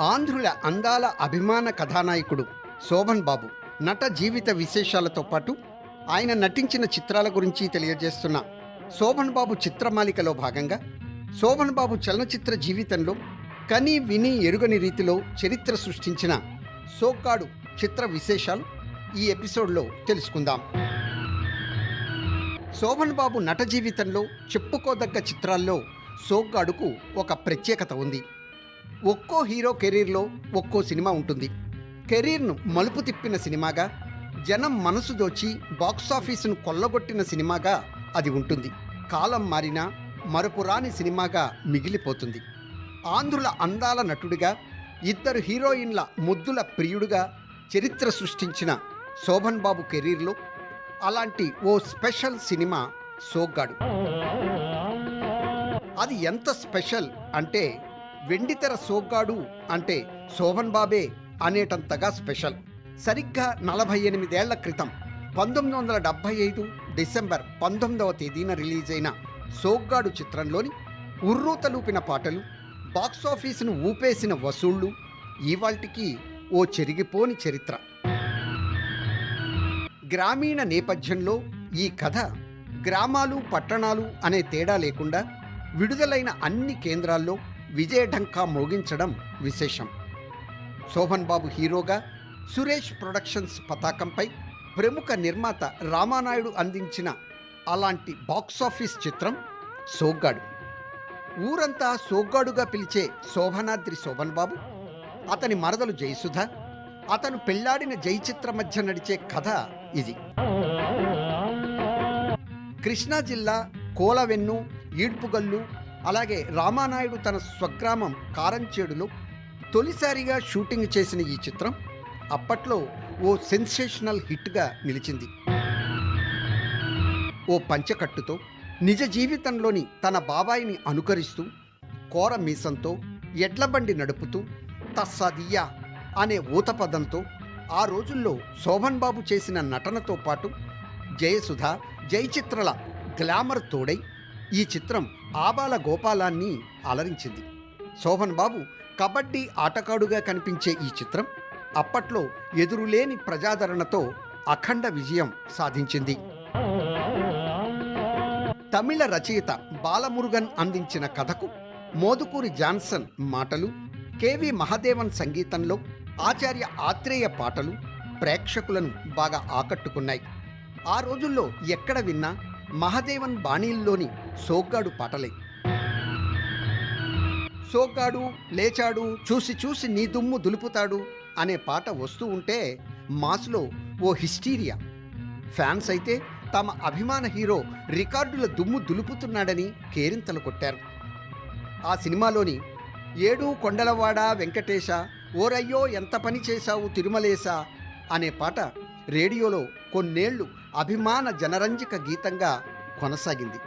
ఆంధ్రుల అందాల అభిమాన కథానాయకుడు శోభన్ బాబు నట జీవిత విశేషాలతో పాటు ఆయన నటించిన చిత్రాల గురించి తెలియజేస్తున్న శోభన్ బాబు చిత్రమాలికలో భాగంగా శోభన్ బాబు చలనచిత్ర జీవితంలో కని విని ఎరుగని రీతిలో చరిత్ర సృష్టించిన సోకాడు చిత్ర విశేషాలు ఈ ఎపిసోడ్లో తెలుసుకుందాం. శోభన్ బాబు నట జీవితంలో చెప్పుకోదగ్గ చిత్రాల్లో సోగ్గాడుకు ఒక ప్రత్యేకత ఉంది. ఒక్కో హీరో కెరీర్లో ఒక్కో సినిమా ఉంటుంది. కెరీర్ను మలుపు తిప్పిన సినిమాగా జనం మనసు దోచి బాక్సాఫీసును కొల్లగొట్టిన సినిమాగా అది ఉంటుంది. కాలం మారినా మరపురాని సినిమాగా మిగిలిపోతుంది. ఆంధ్రుల అందాల నటుడిగా ఇద్దరు హీరోయిన్ల ముద్దుల ప్రియుడుగా చరిత్ర సృష్టించిన శోభన్ బాబు కెరీర్లో అలాంటి ఓ స్పెషల్ సినిమా సోగ్గాడు. అది ఎంత స్పెషల్ అంటే వెండితెర సోగ్గాడు అంటే శోభన్ బాబే అనేటంతగా స్పెషల్. సరిగ్గా నలభై ఎనిమిదేళ్ళ క్రితం పంతొమ్మిది వందల డెబ్బై ఐదు డిసెంబర్ పంతొమ్మిదవ తేదీన రిలీజ్ అయిన సోగ్గాడు చిత్రంలోని ఉర్రూతలూపిన పాటలు బాక్సాఫీసును ఊపేసిన వసూళ్ళు ఇవాల్టికి ఓ చెరిగిపోని చరిత్ర. గ్రామీణ నేపథ్యంలో ఈ కథ గ్రామాలు పట్టణాలు అనే తేడా లేకుండా విడుదలైన అన్ని కేంద్రాల్లో విజయఢంకా మోగించడం విశేషం. శోభన్ బాబు హీరోగా సురేష్ ప్రొడక్షన్స్ పతాకంపై ప్రముఖ నిర్మాత రామానాయుడు అందించిన అలాంటి బాక్సాఫీస్ చిత్రం సోగ్గాడు. ఊరంతా సోగ్గాడుగా పిలిచే శోభనాద్రి శోభన్ బాబు అతని మరదలు జయసుధ అతను పెళ్ళాడిన జయచిత్ర మధ్య నడిచే కథ ఇది. కృష్ణా జిల్లా కోలవెన్ను ఈడ్పుగల్లు అలాగే రామానాయుడు తన స్వగ్రామం కారంచేడులో తొలిసారిగా షూటింగ్ చేసిన ఈ చిత్రం అప్పట్లో ఓ సెన్సేషనల్ హిట్గా నిలిచింది. ఓ పంచకట్టుతో నిజ జీవితంలోని తన బాబాయిని అనుకరిస్తూ కోర మీసంతో ఎడ్లబండి నడుపుతూ తస్సాదియ్యా అనే ఊతపదంతో ఆ రోజుల్లో శోభన్ బాబు చేసిన నటనతో పాటు జయసుధ జయచిత్రల గ్లామర్ తోడై ఈ చిత్రం ఆబాల గోపాలాన్ని అలరించింది. శోభన్ బాబు కబడ్డీ ఆటగాడుగా కనిపించే ఈ చిత్రం అప్పట్లో ఎదురులేని ప్రజాదరణతో అఖండ విజయం సాధించింది. తమిళ రచయిత బాలమురుగన్ అందించిన కథకు మోదుకూరి జాన్సన్ మాటలు కెవి మహదేవన్ సంగీతంలో ఆచార్య ఆత్రేయ పాటలు ప్రేక్షకులను బాగా ఆకట్టుకున్నాయి. ఆ రోజుల్లో ఎక్కడ విన్నా మహదేవన్ బాణీల్లోని సోగ్గాడు పాటలే. సోగ్గాడు లేచాడు చూసి చూసి నీ దుమ్ము దులుపుతాడు అనే పాట వస్తూ ఉంటే మాస్లో ఓ హిస్టీరియా. ఫ్యాన్స్ అయితే తమ అభిమాన హీరో రికార్డుల దుమ్ము దులుపుతున్నాడని కేరింతలు కొట్టారు. ఆ సినిమాలోని ఏడు కొండలవాడ వెంకటేశ ఓరయ్యో ఎంత పని చేశావు తిరుమలేశా అనే పాట రేడియోలో కొన్నేళ్ళు అభిమాన జనరంజక గీతంగా కొనసాగింది.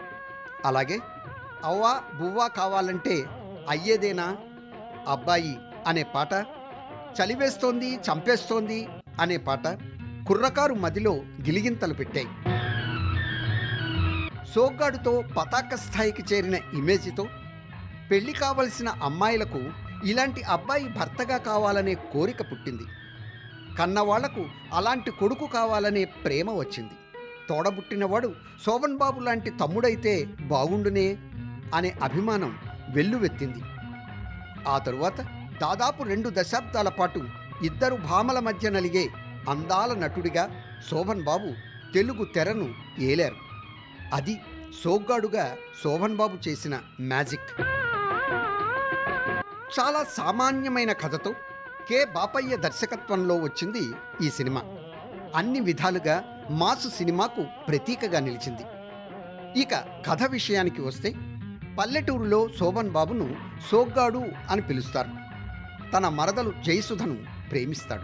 అలాగే అవ్వా బువ్వా కావాలంటే అయ్యేదేనా? అబ్బాయి అనే పాట చలివేస్తోంది చంపేస్తోంది అనే పాట కుర్రకారు మదిలో గిలిగింతలు పెట్టాయి. సోగ్గాడుతో పతాక స్థాయికి చేరిన ఇమేజ్తో పెళ్ళి కావలసిన అమ్మాయిలకు ఇలాంటి అబ్బాయి భర్తగా కావాలనే కోరిక పుట్టింది. కన్నవాళ్ళకు అలాంటి కొడుకు కావాలనే ప్రేమ వచ్చింది. తోడబుట్టినవాడు శోభన్ బాబు లాంటి తమ్ముడైతే బాగుండునే అనే అభిమానం వెల్లువెత్తింది. ఆ తరువాత దాదాపు రెండు దశాబ్దాల పాటు ఇద్దరు భామల మధ్య నలిగే అందాల నటుడిగా శోభన్ బాబు తెలుగు తెరను ఏలారు. అది సోగ్గాడుగా శోభన్ బాబు చేసిన మ్యాజిక్. చాలా సామాన్యమైన కథతో కె బాపయ్య దర్శకత్వంలో వచ్చింది ఈ సినిమా. అన్ని విధాలుగా మాసు సినిమాకు ప్రతీకగా నిలిచింది. ఇక కథ విషయానికి వస్తే పల్లెటూరులో శోభన్ బాబును సోగ్గాడు అని పిలుస్తారు. తన మరదలు జయసుధను ప్రేమిస్తాడు.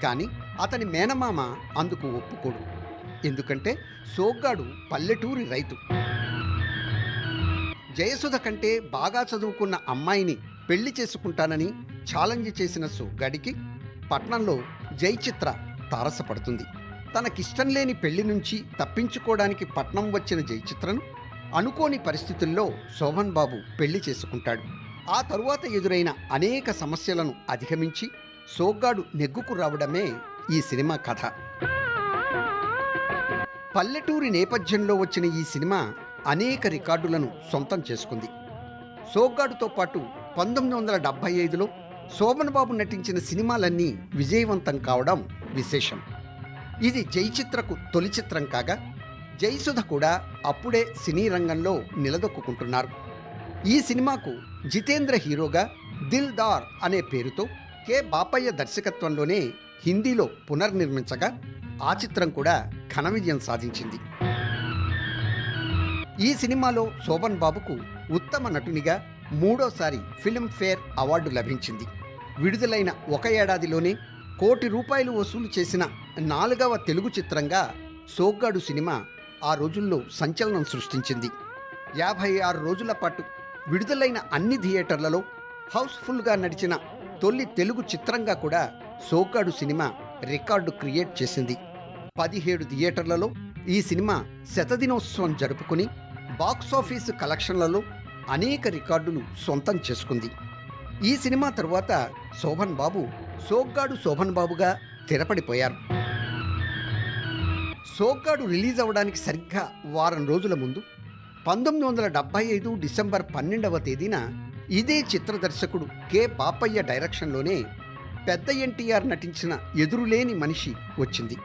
కానీ అతని మేనమామ అందుకు ఒప్పుకోడు. ఎందుకంటే సోగ్గాడు పల్లెటూరి రైతు. జయసుధ కంటే బాగా చదువుకున్న అమ్మాయిని పెళ్ళి చేసుకుంటానని ఛాలెంజ్ చేసిన సోగ్గాడికి పట్నంలో జయచిత్ర తారసపడుతుంది. తనకిష్టం లేని పెళ్ళి నుంచి తప్పించుకోవడానికి పట్నం వచ్చిన జయచిత్రను అనుకోని పరిస్థితుల్లో శోభన్ బాబు పెళ్ళి చేసుకుంటాడు. ఆ తరువాత ఎదురైన అనేక సమస్యలను అధిగమించి సోగ్గాడు నెగ్గుకు రావడమే ఈ సినిమా కథ. పల్లెటూరి నేపథ్యంలో వచ్చిన ఈ సినిమా అనేక రికార్డులను సొంతం చేసుకుంది. సోగ్గాడుతో పాటు పంతొమ్మిది వందల డెబ్బై ఐదులో శోభన్ బాబు నటించిన సినిమాలన్నీ విజయవంతం కావడం విశేషం. ఇది జయచిత్రకు తొలి చిత్రం కాగా జయసుధ కూడా అప్పుడే సినీ రంగంలో నిలదొక్కుంటున్నారు ఈ సినిమాకు జితేంద్ర హీరోగా దిల్ దార్ అనే పేరుతో కె. బాపయ్య దర్శకత్వంలోనే హిందీలో పునర్నిర్మించగా ఆ చిత్రం కూడా ఘన విజయం సాధించింది. ఈ సినిమాలో శోభన్ బాబుకు ఉత్తమ నటునిగా మూడోసారి ఫిల్మ్ఫేర్ అవార్డు లభించింది. విడుదలైన ఒక ఏడాదిలోనే కోటి రూపాయలు వసూలు చేసిన నాలుగవ తెలుగు చిత్రంగా సోగ్గాడు సినిమా ఆ రోజుల్లో సంచలనం సృష్టించింది. యాభై ఆరు రోజుల పాటు విడుదలైన అన్ని థియేటర్లలో హౌస్ఫుల్గా నడిచిన తొలి తెలుగు చిత్రంగా కూడా సోగ్గాడు సినిమా రికార్డు క్రియేట్ చేసింది. పదిహేడు థియేటర్లలో ఈ సినిమా శతదినోత్సవం జరుపుకుని బాక్సాఫీసు కలెక్షన్లలో అనేక రికార్డులు సొంతం చేసుకుంది. ఈ సినిమా తరువాత శోభన్ బాబు సోగ్గాడు శోభన్ బాబుగా స్థిరపడిపోయారు. సోగ్గాడు రిలీజ్ అవ్వడానికి సరిగ్గా వారం రోజుల ముందు పంతొమ్మిది వందల డెబ్బై ఐదు డిసెంబర్ పన్నెండవ తేదీన ఇదే చిత్ర దర్శకుడు కె పాపయ్య డైరెక్షన్లోనే పెద్ద ఎన్టీఆర్ నటించిన ఎదురులేని మనిషి వచ్చింది.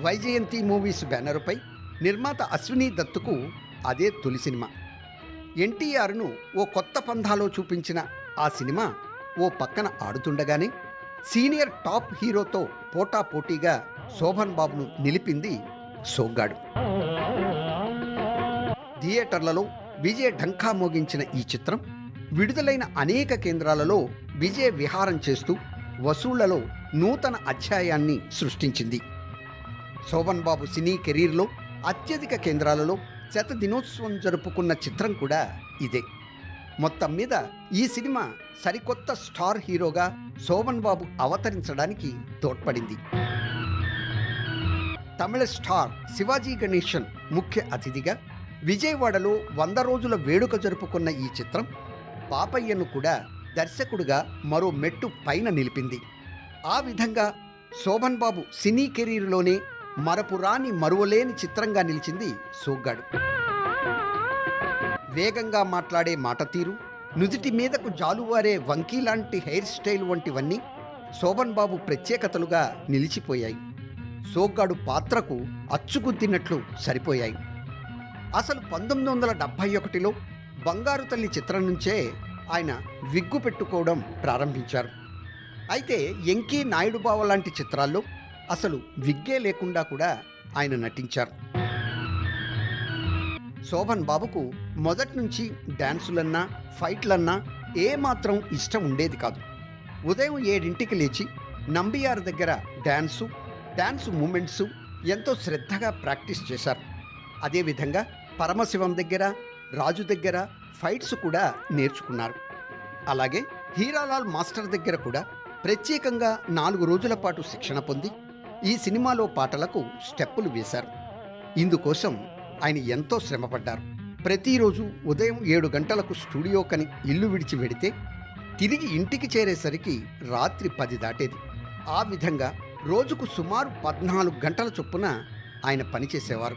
వైజయంతి మూవీస్ బ్యానరుపై నిర్మాత అశ్విని దత్తుకు అదే తొలి సినిమా. ఎన్టీఆర్ను ఓ కొత్త పంధాలో చూపించిన ఆ సినిమా ఓ పక్కన ఆడుతుండగానే సీనియర్ టాప్ హీరోతో పోటాపోటీగా శోభన్ బాబును నిలిపింది సోగ్గాడు. థియేటర్లలో విజయ ఢంకా మోగించిన ఈ చిత్రం విడుదలైన అనేక కేంద్రాలలో విజయ విహారం చేస్తూ వసూళ్ళలో నూతన అధ్యాయాన్ని సృష్టించింది. శోభన్ బాబు సినీ కెరీర్లో అత్యధిక కేంద్రాలలో శత దినోత్సవం జరుపుకున్న చిత్రం కూడా ఇదే. మొత్తం మీద ఈ సినిమా సరికొత్త స్టార్ హీరోగా శోభన్ బాబు అవతరించడానికి తోడ్పడింది. తమిళ స్టార్ శివాజీ గణేశన్ ముఖ్య అతిథిగా విజయవాడలో వంద రోజుల వేడుక జరుపుకున్న ఈ చిత్రం పాపయ్యను కూడా దర్శకుడిగా మరో మెట్టు పైన నిలిపింది. ఆ విధంగా శోభన్ బాబు సినీ కెరీర్లోనే మరపురాని మరువలేని చిత్రంగా నిలిచింది సోగ్గాడు. వేగంగా మాట్లాడే మాట తీరు నుదిటి మీదకు జాలువారే వంకీ లాంటి హెయిర్ స్టైల్ వంటివన్నీ శోభన్ బాబు ప్రత్యేకతలుగా నిలిచిపోయాయి. సోగ్గాడు పాత్రకు అచ్చుగుద్దినట్లు సరిపోయాయి. అసలు పంతొమ్మిది వందల డెబ్భై ఒకటిలో బంగారు తల్లి చిత్రం నుంచే ఆయన విగ్గు పెట్టుకోవడం ప్రారంభించారు. అయితే ఎంకీ నాయుడు బావ లాంటి చిత్రాల్లో అసలు విగ్గే లేకుండా కూడా ఆయన నటించారు. శోభన్ బాబుకు మొదటి నుంచి డ్యాన్సులన్నా ఫైట్లన్నా ఏమాత్రం ఇష్టం ఉండేది కాదు. ఉదయం ఏడింటికి లేచి నంబియార్ దగ్గర డ్యాన్సు డ్యాన్స్ మూమెంట్స్ ఎంతో శ్రద్ధగా ప్రాక్టీస్ చేశారు. అదేవిధంగా పరమశివం దగ్గర రాజు దగ్గర ఫైట్స్ కూడా నేర్చుకున్నారు. అలాగే హీరాలాల్ మాస్టర్ దగ్గర కూడా ప్రత్యేకంగా నాలుగు రోజుల పాటు శిక్షణ పొంది ఈ సినిమాలో పాటలకు స్టెప్పులు వేశారు. ఇందుకోసం ఆయన ఎంతో శ్రమపడ్డారు. ప్రతిరోజు ఉదయం ఏడు గంటలకు స్టూడియోకని ఇల్లు విడిచి వెడితే తిరిగి ఇంటికి చేరేసరికి రాత్రి పది దాటేది. ఆ విధంగా రోజుకు సుమారు పద్నాలుగు గంటల చొప్పున ఆయన పనిచేసేవారు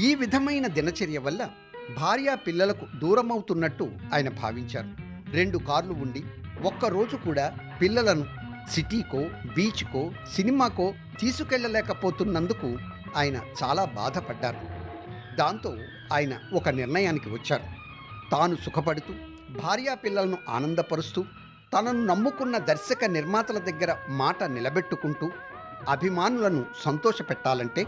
ఈ విధమైన దినచర్య వల్ల భార్యా పిల్లలకు దూరమవుతున్నట్టు ఆయన భావించారు. రెండు కార్లు ఉండి ఒక్కరోజు కూడా పిల్లలను సిటీకో బీచ్కో సినిమాకో తీసుకెళ్ళలేకపోతున్నందుకు ఆయన చాలా బాధపడ్డారు. దాంతో ఆయన ఒక నిర్ణయానికి వచ్చారు. తాను సుఖపడుతూ భార్యా పిల్లలను ఆనందపరుస్తూ తనను నమ్ముకున్న దర్శక నిర్మాతల దగ్గర మాట నిలబెట్టుకుంటూ అభిమానులను సంతోషపెట్టాలంటే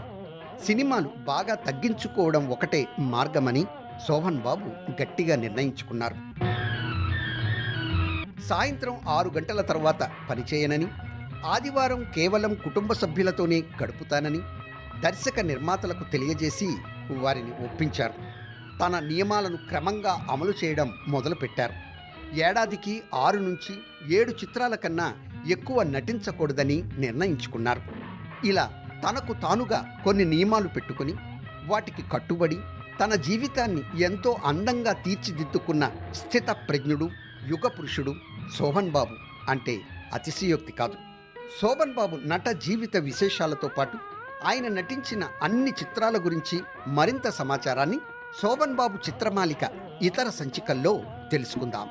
సినిమాలు బాగా తగ్గించుకోవడం ఒకటే మార్గమని శోభన్ బాబు గట్టిగా నిర్ణయించుకున్నారు. సాయంత్రం ఆరు గంటల తర్వాత పనిచేయనని ఆదివారం కేవలం కుటుంబ సభ్యులతోనే గడుపుతానని దర్శక నిర్మాతలకు తెలియజేసి వారిని ఒప్పించారు. తన నియమాలను క్రమంగా అమలు చేయడం మొదలుపెట్టారు. ఏడాదికి ఆరు నుంచి ఏడు చిత్రాల కన్నా ఎక్కువ నటించకూడదని నిర్ణయించుకున్నారు. ఇలా తనకు తానుగా కొన్ని నియమాలు పెట్టుకుని వాటికి కట్టుబడి తన జీవితాన్ని ఎంతో అందంగా తీర్చిదిద్దుకున్న స్థిత ప్రజ్ఞుడు యుగ పురుషుడు శోభన్ బాబు అంటే అతిశయోక్తి కాదు. శోభన్ బాబు నట జీవిత విశేషాలతో పాటు ఆయన నటించిన అన్ని చిత్రాల గురించి మరింత సమాచారాన్ని శోభన్ బాబు చిత్రమాలిక ఇతర సంచికల్లో తెలుసుకుందాం.